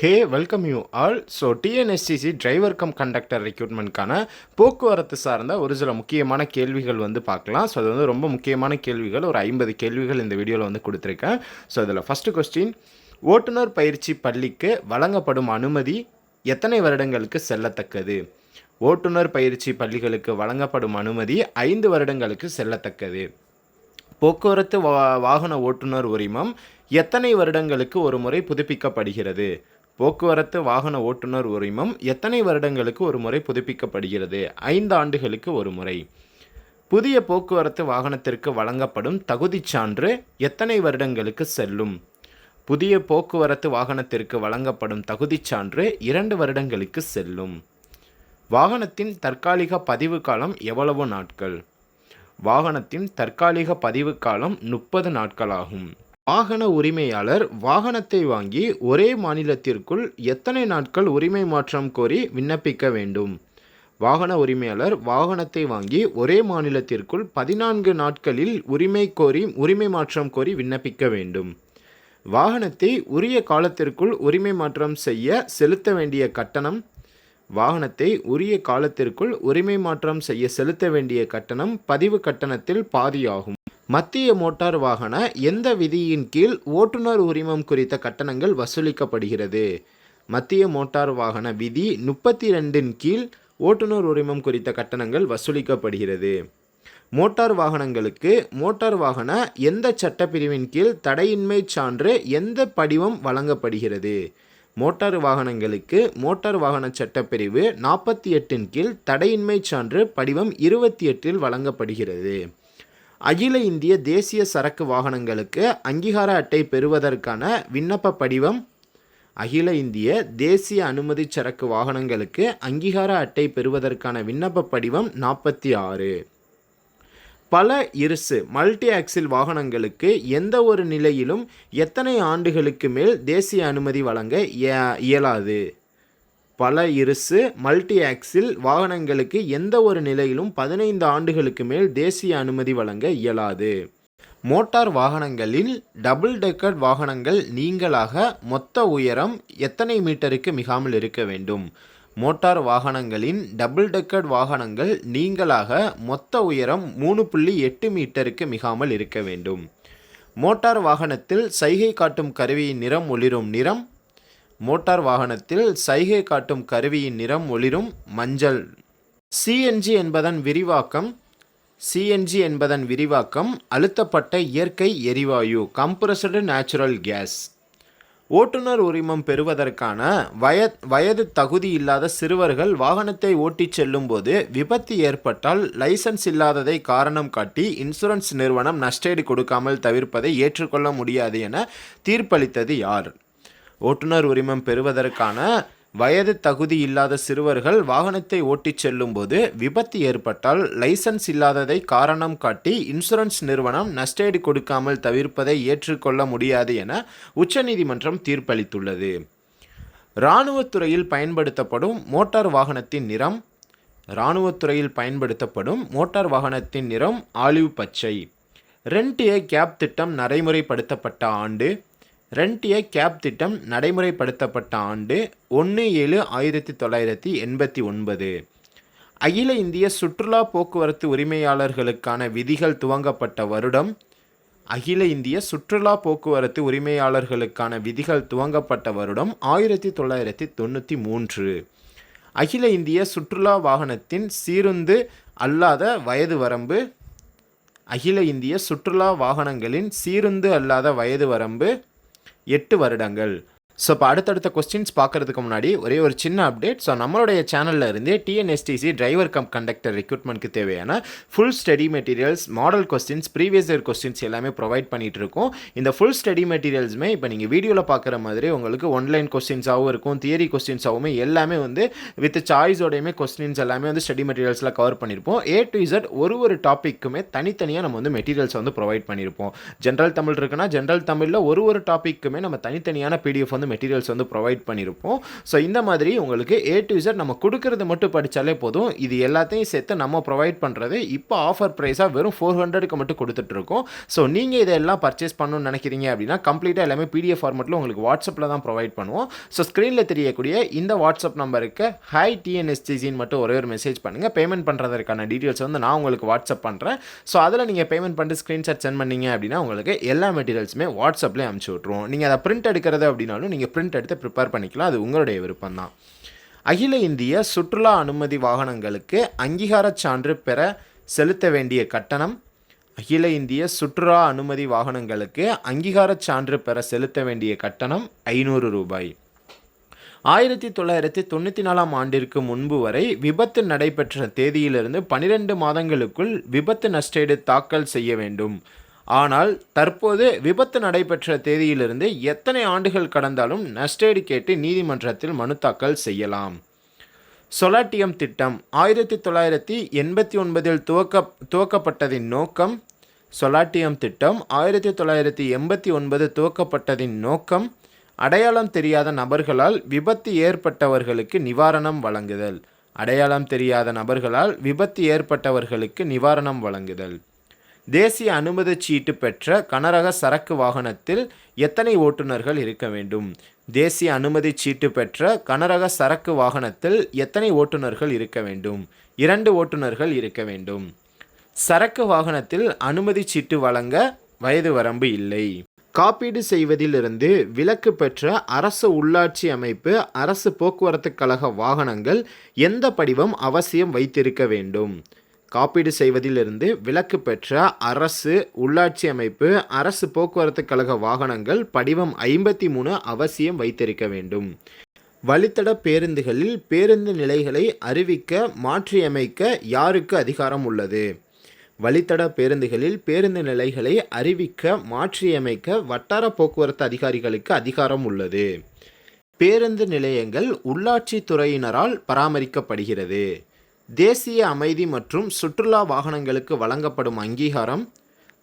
Hey welcome you all so TNSTC driver cum conductor ரெக்ரூட்மெண்ட்கான போக்குவரத்து சார்ந்த ஒரு சில முக்கியமான கேள்விகள் வந்து பார்க்கலாம். ஸோ அது வந்து ரொம்ப முக்கியமான கேள்விகள். ஒரு ஐம்பது கேள்விகள் இந்த வீடியோவில் வந்து கொடுத்துருக்கேன். ஸோ இதில் ஃபஸ்ட்டு கொஸ்டின் ஓட்டுநர் பயிற்சி பள்ளிக்கு வழங்கப்படும் அனுமதி எத்தனை வருடங்களுக்கு செல்லத்தக்கது? ஓட்டுநர் பயிற்சி பள்ளிகளுக்கு வழங்கப்படும் அனுமதி ஐந்து வருடங்களுக்கு செல்லத்தக்கது. போக்குவரத்து வா வாகன ஓட்டுநர் உரிமம் எத்தனை வருடங்களுக்கு ஒரு முறை புதுப்பிக்கப்படுகிறது? போக்குவரத்து வாகன ஓட்டுநர் உரிமம் எத்தனை வருடங்களுக்கு ஒரு முறை புதுப்பிக்கப்படுகிறது? ஐந்து ஆண்டுகளுக்கு ஒரு முறை. புதிய போக்குவரத்து வாகனத்திற்கு வழங்கப்படும் தகுதிச் சான்று எத்தனை வருடங்களுக்கு செல்லும்? புதிய போக்குவரத்து வாகனத்திற்கு வழங்கப்படும் தகுதிச் சான்று இரண்டு வருடங்களுக்கு செல்லும். வாகனத்தின் தற்காலிக பதிவு காலம் எவ்வளவு நாட்கள்? வாகனத்தின் தற்காலிக பதிவு காலம் முப்பது நாட்களாகும். வாகன உரிமையாளர் வாகனத்தை வாங்கி ஒரே மாநிலத்திற்குள் எத்தனை நாட்கள் உரிமை மாற்றம் கோரி விண்ணப்பிக்க வேண்டும்? வாகன உரிமையாளர் வாகனத்தை வாங்கி ஒரே மாநிலத்திற்குள் பதினான்கு நாட்களில் உரிமை கோரி உரிமை மாற்றம் கோரி விண்ணப்பிக்க வேண்டும். வாகனத்தை உரிய காலத்திற்குள் உரிமை மாற்றம் செய்ய செலுத்த வேண்டிய கட்டணம் வாகனத்தை உரிய காலத்திற்குள் உரிமை மாற்றம் செய்ய செலுத்த வேண்டிய கட்டணம் பதிவு கட்டணத்தில் பாதியாகும். மத்திய மோட்டார் வாகன எந்த விதியின் கீழ் ஓட்டுநர் உரிமம் குறித்த கட்டணங்கள் வசூலிக்கப்படுகிறது? மத்திய மோட்டார் வாகன விதி முப்பத்தி ரெண்டின் கீழ் ஓட்டுநர் உரிமம் குறித்த கட்டணங்கள் வசூலிக்கப்படுகிறது. மோட்டார் வாகனங்களுக்கு மோட்டார் வாகன எந்த சட்டப்பிரிவின் கீழ் தடையின்மை சான்று எந்த படிவம் வழங்கப்படுகிறது? மோட்டார் வாகனங்களுக்கு மோட்டார் வாகன சட்டப்பிரிவு நாற்பத்தி எட்டின் கீழ் தடையின்மை சான்று படிவம் இருபத்தி எட்டில் வழங்கப்படுகிறது. அகில இந்திய தேசிய சரக்கு வாகனங்களுக்கு அங்கீகார அட்டை பெறுவதற்கான விண்ணப்ப படிவம் அகில இந்திய தேசிய அனுமதி சரக்கு வாகனங்களுக்கு அங்கீகார அட்டை பெறுவதற்கான விண்ணப்ப படிவம் நாற்பத்தி ஆறு. பல இருசு மல்டி ஆக்சில் வாகனங்களுக்கு எந்த ஒரு நிலையிலும் எத்தனை ஆண்டுகளுக்கு மேல் தேசிய அனுமதி வழங்க இய- இயலாது. பல இருசு மல்டி ஆக்சில் வாகனங்களுக்கு எந்த ஒரு நிலையிலும் பதினைந்து ஆண்டுகளுக்கு மேல் தேசிய அனுமதி வழங்க இயலாது. மோட்டார் வாகனங்களில் டபுள் டெக்கர் வாகனங்கள் நீங்களாக மொத்த உயரம் எத்தனை மீட்டருக்கு மிகாமல் இருக்க வேண்டும்? மோட்டார் வாகனங்களின் டபுள் டெக்கர்ட் வாகனங்கள் நீங்களாக மொத்த உயரம் மூணு புள்ளி எட்டு மீட்டருக்கு மிகாமல் இருக்க வேண்டும். மோட்டார் வாகனத்தில் சைகை காட்டும் கருவியின் நிறம் ஒளிரும் நிறம் மோட்டார் வாகனத்தில் சைகை காட்டும் கருவியின் நிறம் ஒளிரும் மஞ்சள். சிஎன்ஜி என்பதன் விரிவாக்கம் சிஎன்ஜி என்பதன் விரிவாக்கம் அழுத்தப்பட்ட இயற்கை எரிவாயு கம்ப்ரஸ்டு நேச்சுரல் கேஸ் ஓட்டுநர் உரிமம் பெறுவதற்கான வய வயது தகுதி இல்லாத சிறுவர்கள் வாகனத்தை ஓட்டிச் செல்லும்போது விபத்து ஏற்பட்டால் லைசன்ஸ் இல்லாததை காரணம் காட்டி இன்சூரன்ஸ் நிறுவனம் நஷ்டஈடு கொடுக்காமல் தவிர்ப்பதை ஏற்றுக்கொள்ள முடியாது என தீர்ப்பளித்தது யார்? ஓட்டுநர் உரிமம் பெறுவதற்கான வயது தகுதி இல்லாத சிறுவர்கள் வாகனத்தை ஓட்டிச் செல்லும்போது விபத்து ஏற்பட்டால் லைசன்ஸ் இல்லாததை காரணம் காட்டி இன்சூரன்ஸ் நிறுவனம் நஷ்டேடு கொடுக்காமல் தவிர்ப்பதை ஏற்றுக்கொள்ள முடியாது என உச்சநீதிமன்றம் தீர்ப்பளித்துள்ளது. இராணுவத்துறையில் பயன்படுத்தப்படும் மோட்டார் வாகனத்தின் நிறம் இராணுவத்துறையில் பயன்படுத்தப்படும் மோட்டார் வாகனத்தின் நிறம் ஆலிவ் பச்சை. ரெண்ட் ஏ கேப் திட்டம் நடைமுறைப்படுத்தப்பட்ட ஆண்டு ரெண்ட் ஏ கேப் திட்டம் நடைமுறைப்படுத்தப்பட்ட ஆண்டு ஒன்று ஏழு ஆயிரத்தி தொள்ளாயிரத்தி எண்பத்தி ஒன்பது. அகில இந்திய சுற்றுலா போக்குவரத்து உரிமையாளர்களுக்கான விதிகள் துவங்கப்பட்ட வருடம் அகில இந்திய சுற்றுலா போக்குவரத்து உரிமையாளர்களுக்கான விதிகள் துவங்கப்பட்ட வருடம் ஆயிரத்தி தொள்ளாயிரத்தி தொண்ணூற்றி மூன்று. அகில இந்திய சுற்றுலா வாகனத்தின் சீருந்து அல்லாத வயது வரம்பு அகில இந்திய சுற்றுலா வாகனங்களின் சீருந்து அல்லாத வயது வரம்பு எட்டு வருடங்கள். ஸோ இப்போ அடுத்தடுத்த கொஸ்டின்ஸ் பார்க்கறதுக்கு முன்னாடி ஒரே ஒரு சின்ன அப்டேட் ஸோ நம்மளுடைய சேனலில் இருந்தே டிஎன்எஸ்டிசி டிரைவர் கம் கண்டக்டர் ரெக்ரூட்மெண்ட்க்கு தேவையான full study materials model questions previous year questions எல்லாமே ப்ரொவைட் பண்ணிட்டு இருக்கோம். இந்த ஃபுல் ஸ்டடி மெட்டீரியல்ஸுமே இப்போ நீங்கள் வீடியோவில் பார்க்குற மாதிரி உங்களுக்கு ஒன்லைன் கொஸ்டின்ஸாகவும் இருக்கும் தியரி கொஸ்டின்ஸாகவும் எல்லாமே வந்து வித் சாய்ஸோடையுமே கொஸ்டின்ஸ் எல்லாமே வந்து ஸ்டடி மெட்டீரியல்ஸில் கவர் பண்ணியிருப்போம் ஏ டு இசட் ஒரு ஒரு டாப்பிக்குமே தனித்தனியாக நம்ம வந்து மெட்டீரியல்ஸ் வந்து ப்ரொவைட் பண்ணியிருப்போம் ஜென்ரல் தமிழ் இருக்குன்னா ஜென்ரல் தமிழில் ஒரு ஒரு டாப்பிக்குமே நம்ம தனித்தனியான பிடிஎஃப் வந்து வந்து மெட்டீரியல்ஸ் வந்து ப்ரொவைட் பண்ணியிருப்போம் ஸோ இந்த மாதிரி உங்களுக்கு ஏ டு Z நம்ம கொடுக்கறது மட்டும் படித்தாலே போதும். இது எல்லாத்தையும் சேர்த்து நம்ம ப்ரொவைட் பண்ணுறது இப்போ ஆஃபர் ப்ரைஸாக வெறும் ஃபோர் ஹண்ட்ரடுக்கு மட்டும் கொடுத்துட்ருக்கோம். ஸோ நீங்கள் இதெல்லாம் பர்ச்சேஸ் பண்ணணும்னு நினைக்கிறீங்க அப்படின்னா கம்ப்ளீட்டாக எல்லாமே பிடிஎஃப் ஃபார்மெட்டில் உங்களுக்கு வாட்ஸ்அப்பில் தான் ப்ரொவைட் பண்ணுவோம். ஸோ ஸ்க்ரீனில் தெரியக்கூடிய இந்த வாட்ஸ்அப் நம்பருக்கு ஹை டிஎன்எஸ்டிசின்னு மட்டும் ஒரே ஒரு மெசேஜ் பண்ணுங்கள் பேமெண்ட் பண்ணுறதுக்கான டீட்டெயில்ஸ் வந்து நான் உங்களுக்கு வாட்ஸ்அப் பண்ணுறேன் ஸோ அதில் நீங்கள் பேமெண்ட் பண்ணிட்டு ஸ்க்ரீன்ஷாட் சென்ட் பண்ணீங்க அப்படின்னா உங்களுக்கு எல்லா மெட்டீரியல்ஸுமே வாட்ஸ்அப்லேயே அனுப்பிச்சி விட்ருவோம் நீங்கள் அதை பிரிண்ட் எடுக்கிறது அப்படின்னாலும் நீங்கள் பிரிண்ட் எடுத்து ப்ரிப்பேர் பண்ணிக்கலாம். அது உங்களுடைய விருப்பம் தான் அகில இந்திய சுற்றுலா அனுமதி வாகனங்களுக்கு அங்கீகாரச் சான்று பெற செலுத்த வேண்டிய கட்டணம் அகில இந்திய சுற்றுலா அனுமதி வாகனங்களுக்கு அங்கீகாரச் சான்று பெற செலுத்த வேண்டிய கட்டணம் ஐநூறு ரூபாய். ஆயிரத்தி தொள்ளாயிரத்தி தொண்ணூற்றி நாலாம் ஆண்டிற்கு முன்பு வரை விபத்து நடைபெற்ற தேதியிலிருந்து பனிரெண்டு மாதங்களுக்குள் விபத்து நஷ்டீடு தாக்கல் செய்ய வேண்டும். ஆனால் தற்போது விபத்து நடைபெற்ற தேதியிலிருந்து எத்தனை ஆண்டுகள் கடந்தாலும் நஷ்டேடு கேட்டு நீதிமன்றத்தில் மனு தாக்கல் செய்யலாம். சொலாட்டியம் திட்டம் ஆயிரத்தி தொள்ளாயிரத்தி எண்பத்தி ஒன்பதில் துவக்க துவக்கப்பட்டதின் நோக்கம் சொலாட்டியம் திட்டம் ஆயிரத்தி தொள்ளாயிரத்தி எண்பத்தி ஒன்பது துவக்கப்பட்டதின் நோக்கம் அடையாளம் தெரியாத நபர்களால் விபத்து ஏற்பட்டவர்களுக்கு நிவாரணம் வழங்குதல். அடையாளம் தெரியாத நபர்களால் விபத்து ஏற்பட்டவர்களுக்கு நிவாரணம் வழங்குதல். தேசிய அனுமதி சீட்டு பெற்ற கனரக சரக்கு வாகனத்தில் எத்தனை ஓட்டுநர்கள் இருக்க வேண்டும்? தேசிய அனுமதி சீட்டு பெற்ற கனரக சரக்கு வாகனத்தில் எத்தனை ஓட்டுநர்கள் இருக்க வேண்டும்? இரண்டு ஓட்டுநர்கள் இருக்க வேண்டும். சரக்கு வாகனத்தில் அனுமதி சீட்டு வழங்க வயது வரம்பு இல்லை. காப்பீடு செய்வதிலிருந்து விலக்கு பெற்ற அரசு உள்ளாட்சி அமைப்பு அரசு போக்குவரத்து கழக வாகனங்கள் எந்த படிவம் அவசியம் வைத்திருக்க வேண்டும்? காப்பீடு செய்வதிலிருந்து விலக்கு பெற்ற அரசு உள்ளாட்சி அமைப்பு அரசு போக்குவரத்து கழக வாகனங்கள் படிவம் ஐம்பத்தி மூணு அவசியம் வைத்திருக்க வேண்டும். வழித்தட பேருந்துகளில் பேருந்து நிலைகளை அறிவிக்க மாற்றியமைக்க யாருக்கு அதிகாரம் உள்ளது? வழித்தட பேருந்துகளில் பேருந்து நிலைகளை அறிவிக்க மாற்றியமைக்க வட்டார போக்குவரத்து அதிகாரிகளுக்கு அதிகாரம் உள்ளது. பேருந்து நிலையங்கள் உள்ளாட்சி துறையினரால் பராமரிக்கப்படுகிறது. தேசிய அமைதி மற்றும் சுற்றுலா வாகனங்களுக்கு வழங்கப்படும் அங்கீகாரம்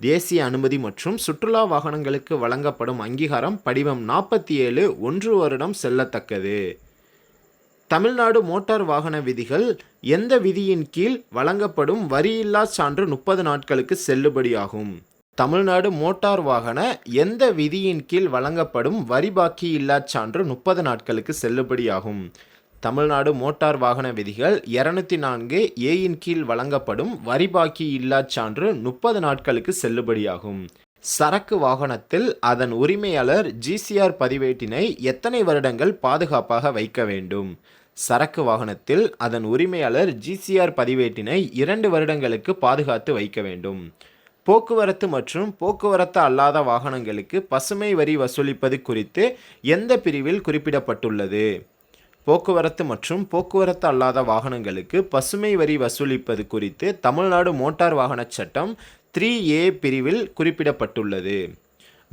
தேசிய அனுமதி மற்றும் சுற்றுலா வாகனங்களுக்கு வழங்கப்படும் அங்கீகாரம் படிவம் நாற்பத்தி ஏழு ஒன்று வருடம் செல்லத்தக்கது. தமிழ்நாடு மோட்டார் வாகன விதிகள் எந்த விதியின் கீழ் வழங்கப்படும் வரியில்லா சான்று முப்பது நாட்களுக்கு செல்லுபடியாகும். தமிழ்நாடு மோட்டார் வாகன எந்த விதியின் கீழ் வழங்கப்படும் வரி பாக்கி இல்லா சான்று முப்பது நாட்களுக்கு செல்லுபடியாகும். தமிழ்நாடு மோட்டார் வாகன விதிகள் இருநூத்தி நான்கு ஏயின் கீழ் வழங்கப்படும் வரி பாக்கி இல்லா சான்று முப்பது நாட்களுக்கு செல்லுபடியாகும். சரக்கு வாகனத்தில் அதன் உரிமையாளர் ஜிசிஆர் பதிவேட்டினை எத்தனை வருடங்கள் பாதுகாப்பாக வைக்க வேண்டும்? சரக்கு வாகனத்தில் அதன் உரிமையாளர் ஜிசிஆர் பதிவேட்டினை இரண்டு வருடங்களுக்கு பாதுகாத்து வைக்க வேண்டும். போக்குவரத்து மற்றும் போக்குவரத்து அல்லாத வாகனங்களுக்கு பசுமை வரி வசூலிப்பது குறித்து எந்த பிரிவில் குறிப்பிடப்பட்டுள்ளது? போக்குவரத்து மற்றும் போக்குவரத்து அல்லாத வாகனங்களுக்கு பசுமை வரி வசூலிப்பது குறித்து தமிழ்நாடு மோட்டார் வாகனச் சட்டம் த்ரீ ஏ பிரிவில் குறிப்பிடப்பட்டுள்ளது.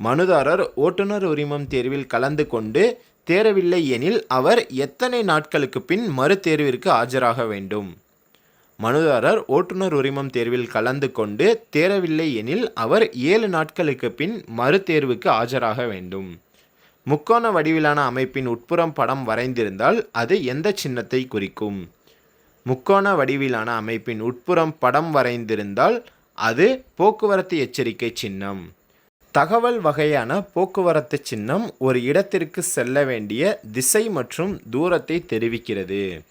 மனுதாரர் ஓட்டுநர் உரிமம் தேர்வில் கலந்து கொண்டு தேரவில்லை எனில் அவர் எத்தனை நாட்களுக்கு பின் மறுதேர்விற்கு ஆஜராக வேண்டும்? மனுதாரர் ஓட்டுநர் உரிமம் தேர்வில் கலந்து கொண்டு தேரவில்லை எனில் அவர் ஏழு நாட்களுக்கு பின் மறுதேர்வுக்கு ஆஜராக வேண்டும். முக்கோண வடிவிலான அமைப்பின் உட்புறம் படம் வரைந்திருந்தால் அது எந்த சின்னத்தை குறிக்கும்? முக்கோண வடிவிலான அமைப்பின் உட்புறம் படம் வரைந்திருந்தால் அது போக்குவரத்து எச்சரிக்கை சின்னம். தகவல் வகையான போக்குவரத்து சின்னம் ஒரு இடத்திற்கு செல்ல வேண்டிய திசை மற்றும் தூரத்தை தெரிவிக்கிறது.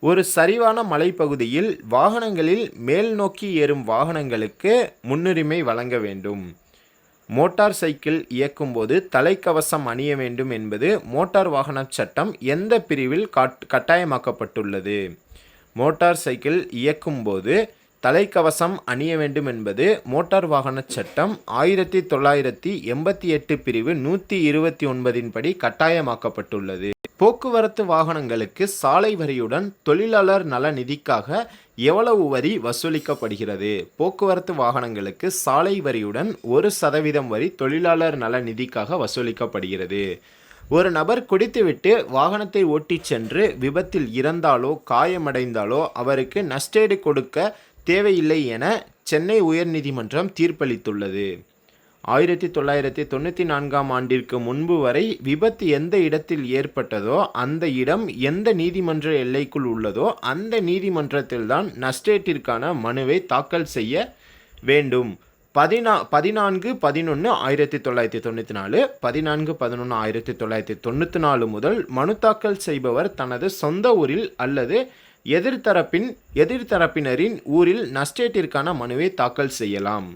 ஒரு சரிவான மலைப்பகுதியில் வாகனங்களில் மேல் நோக்கி ஏறும் வாகனங்களுக்கு முன்னுரிமை வழங்க வேண்டும். மோட்டார் சைக்கிள் இயக்கும்போது தலைக்கவசம் அணிய வேண்டும் என்பது மோட்டார் வாகன சட்டம் எந்த பிரிவில் கட்டாயமாக்கப்பட்டுள்ளது? மோட்டார் சைக்கிள் இயக்கும்போது தலைக்கவசம் அணிய வேண்டும் என்பது மோட்டார் வாகன சட்டம் ஆயிரத்தி தொள்ளாயிரத்தி எண்பத்தி எட்டு பிரிவு நூற்றி இருபத்தி ஒன்பதின் படி கட்டாயமாக்கப்பட்டுள்ளது. போக்குவரத்து வாகனங்களுக்கு சாலை வரியுடன் தொழிலாளர் நல நிதிக்காக எவ்வளவு வரி வசூலிக்கப்படுகிறது? போக்குவரத்து வாகனங்களுக்கு சாலை வரியுடன் ஒரு சதவீதம் வரி தொழிலாளர் நல நிதிக்காக வசூலிக்கப்படுகிறது. ஒரு நபர் குடித்துவிட்டு வாகனத்தை ஓட்டிச் சென்று விபத்தில் இறந்தாலோ காயமடைந்தாலோ அவருக்கு நஷ்டேடு கொடுக்க தேவையில்லை என சென்னை உயர்நீதிமன்றம் தீர்ப்பளித்துள்ளது. ஆயிரத்தி தொள்ளாயிரத்தி தொண்ணூற்றி நான்காம் ஆண்டிற்கு முன்பு வரை விபத்து எந்த இடத்தில் ஏற்பட்டதோ அந்த இடம் எந்த நீதிமன்ற எல்லைக்குள் உள்ளதோ அந்த நீதிமன்றத்தில்தான் நஷ்டேட்டிற்கான மனுவை தாக்கல் செய்ய வேண்டும். பதினா பதினான்கு பதினொன்று ஆயிரத்தி தொள்ளாயிரத்தி தொண்ணூற்றி நாலு பதினான்கு பதினொன்று ஆயிரத்தி தொள்ளாயிரத்தி தொண்ணூற்றி நாலு முதல் மனு தாக்கல் செய்பவர் தனது சொந்த ஊரில் அல்லது எதிர்த்தரப்பின் எதிர்த்தரப்பினரின் ஊரில் நஷ்டேட்டிற்கான மனுவை தாக்கல் செய்யலாம்.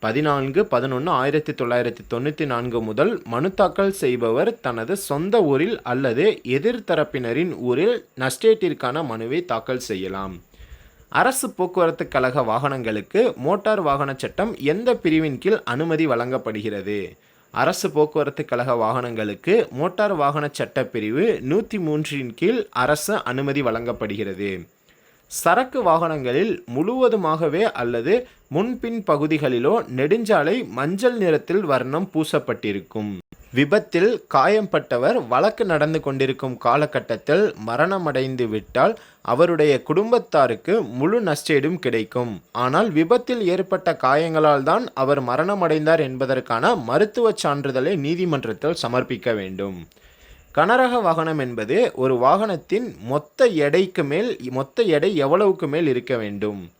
பதினான்கு பதினொன்று ஆயிரத்தி தொள்ளாயிரத்தி தொண்ணூற்றி நான்கு முதல் மனு தாக்கல் செய்பவர் தனது சொந்த ஊரில் அல்லது எதிர்த்தரப்பினரின் ஊரில் நஷ்டேட்டிற்கான மனுவை தாக்கல் செய்யலாம். அரசு போக்குவரத்து கழக வாகனங்களுக்கு மோட்டார் வாகன சட்டம் எந்த பிரிவின் கீழ் அனுமதி வழங்கப்படுகிறது? அரசு போக்குவரத்து கழக வாகனங்களுக்கு மோட்டார் வாகன சட்ட பிரிவு நூற்றி மூன்றின் கீழ் அரசு அனுமதி வழங்கப்படுகிறது. சரக்கு வாகனங்களில் முழுவதுமாகவே அல்லது முன்பின் பகுதிகளிலோ நெடுஞ்சாலை மஞ்சள் நிறத்தில் வர்ணம் பூசப்பட்டிருக்கும். விபத்தில் காயம்பட்டவர் வழக்கு நடந்து கொண்டிருக்கும் காலகட்டத்தில் மரணமடைந்து விட்டால் அவருடைய குடும்பத்தாருக்கு முழு நஷ்டீடும் கிடைக்கும். ஆனால் விபத்தில் ஏற்பட்ட காயங்களால் தான் அவர் மரணமடைந்தார் என்பதற்கான மருத்துவச் சான்றிதழை நீதிமன்றத்தில் சமர்ப்பிக்க வேண்டும். கனரக வாகனம் என்பது ஒரு வாகனத்தின் மொத்த எடைக்கு மேல் மொத்த எடை எவ்வளவுக்கு மேல் இருக்க வேண்டும்?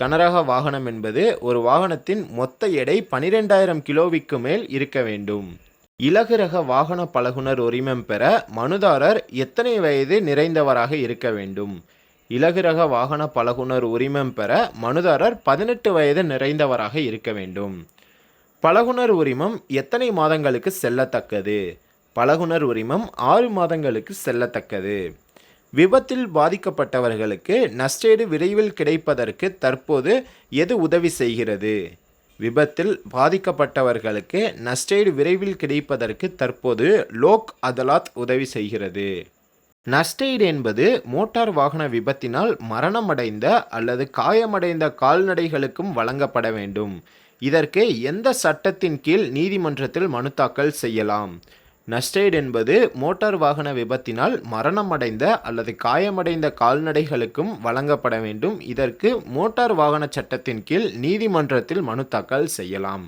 கனரக வாகனம் என்பது ஒரு வாகனத்தின் மொத்த எடை பனிரெண்டாயிரம் கிலோவிற்கு மேல் இருக்க வேண்டும். இலகுரக வாகன பழகுனர் உரிமம் பெற மனுதாரர் எத்தனை வயது நிறைந்தவராக இருக்க வேண்டும்? இலகுரக வாகன பழகுனர் உரிமம் பெற மனுதாரர் பதினெட்டு வயது நிறைந்தவராக இருக்க வேண்டும். பழகுனர் உரிமம் எத்தனை மாதங்களுக்கு செல்லத்தக்கது? பழகுனர் உரிமம் ஆறு மாதங்களுக்கு செல்லத்தக்கது. விபத்தில் பாதிக்கப்பட்டவர்களுக்கு நஷ்டேடு விரைவில் கிடைப்பதற்கு தற்போது எது உதவி செய்கிறது? விபத்தில் பாதிக்கப்பட்டவர்களுக்கு நஷ்டேடு விரைவில் கிடைப்பதற்கு தற்போது லோக் அதலாத் உதவி செய்கிறது. நஷ்டஈடு என்பது மோட்டார் வாகன விபத்தினால் மரணமடைந்த அல்லது காயமடைந்த கால்நடைகளுக்கும் வழங்கப்பட வேண்டும். இதற்கு எந்த சட்டத்தின் கீழ் நீதிமன்றத்தில் மனு தாக்கல் செய்யலாம்? நஷ்டஈடு என்பது மோட்டார் வாகன விபத்தினால் மரணமடைந்த அல்லது காயமடைந்த கால்நடைகளுக்கும் வழங்கப்பட வேண்டும். இதற்கு மோட்டார் வாகன சட்டத்தின் கீழ் நீதிமன்றத்தில் மனு தாக்கல் செய்யலாம்.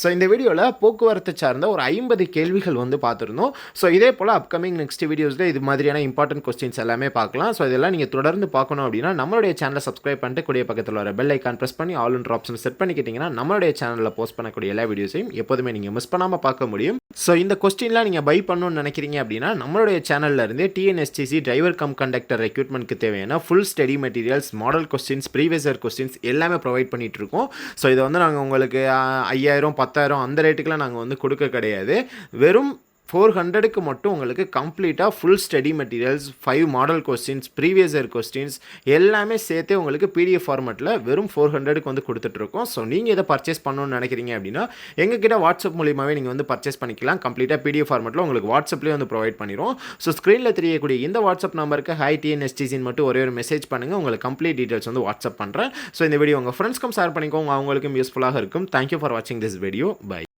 ஸோ இந்த வீடியோவில் போக்குவரத்து சார்ந்த ஒரு ஐம்பது கேள்விகள் வந்து பார்த்துருந்தோம். ஸோ இதே போல் அப்கமிங் நெக்ஸ்ட் வீடியோஸில் இது மாதிரியான இம்பார்ட்டன்ட் கொஸ்டின்ஸ் எல்லாமே பார்க்கலாம். ஸோ இதெல்லாம் நீங்கள் தொடர்ந்து பார்க்கணும் அப்படின்னா நம்மளுடைய சேனலை சப்ஸ்கிரைப் பண்ணிட்டு கூடிய பக்கத்தில் வர பெல் ஐக்கான் ப்ரெஸ் பண்ணி ஆல் ஒன்ற ஆப்ஷன் செட் பண்ணிக்கிட்டிங்கன்னா நம்மளுடைய சேனலில் போஸ்ட் பண்ணக்கூடிய எல்லா வீடியோஸையும் எப்போதுமே நீங்கள் மிஸ் பண்ணாமல் பார்க்க முடியும். ஸோ இந்த கொஸ்டின்லாம் நீங்கள் பை பண்ணணும்னு நினைக்கிறீங்க அப்படின்னா நம்மளுடைய சேனலில் இருந்து டிஎன்எஸ்டிசி டிரைவர் கம் கண்டக்டர் ரெக்யூட்மெண்ட்க்கு தேவையான full study materials model questions previous year questions எல்லாமே ப்ரொவைட் பண்ணிகிட்டு இருக்கோம். ஸோ இதை வந்து நாங்கள் உங்களுக்கு ஐயாயிரம் பத்தாயிரம் அந்த ரேட்டுக்குலாம் நாங்கள் வந்து கொடுக்க கிடையாது. வெறும் ஃபோர் ஹண்ட்ரடுக்கு மட்டும் உங்களுக்கு கம்ப்ளீட்டாக full study materials five model questions previous year questions எல்லாமே சேர்த்தே உங்களுக்கு பிடிஎஃப் ஃபார்மெட்டில் வெறும் ஃபோர் ஹண்ட்ரடுக்கு வந்து கொடுத்துட்ருக்கோம். ஸோ நீங்கள் இதை பர்ச்சேஸ் பண்ணணும்னு நினைக்கிறீங்க அப்படின்னா எங்ககிட்ட வாட்ஸ்அப் மூலியமாகவே நீங்கள் வந்து பர்ச்சேஸ் பண்ணிக்கலாம். கம்ப்ளீட்டாக பிடிஎஃப் ஃபார்மெட்டில் உங்களுக்கு வாட்ஸ்அப்லேயே வந்து ப்ரொவைட் பண்ணிடுவோம் ஸோ ஸ்க்ரீனில் தெரியக்கூடிய இந்த வாட்ஸ்அப் நம்பருக்கு ஹை டிஎன்எஸ்டிசின்னு மட்டும் ஒரே ஒரு மெசேஜ் பண்ணுங்கள் உங்களுக்கு கம்ப்ளீட் டீட்டெயில்ஸ் வந்து வாட்ஸ்அப் பண்ணுறேன் ஸோ இந்த வீடியோ உங்கள் ஃப்ரெண்ட்ஸ்க்கும் ஷேர் பண்ணிக்கோங்க. அவங்களுக்கும் யூஸ்ஃபுல்லாக இருக்கும். தேங்க்யூ ஃபார் வாட்சிங் திஸ் வீடியோ பை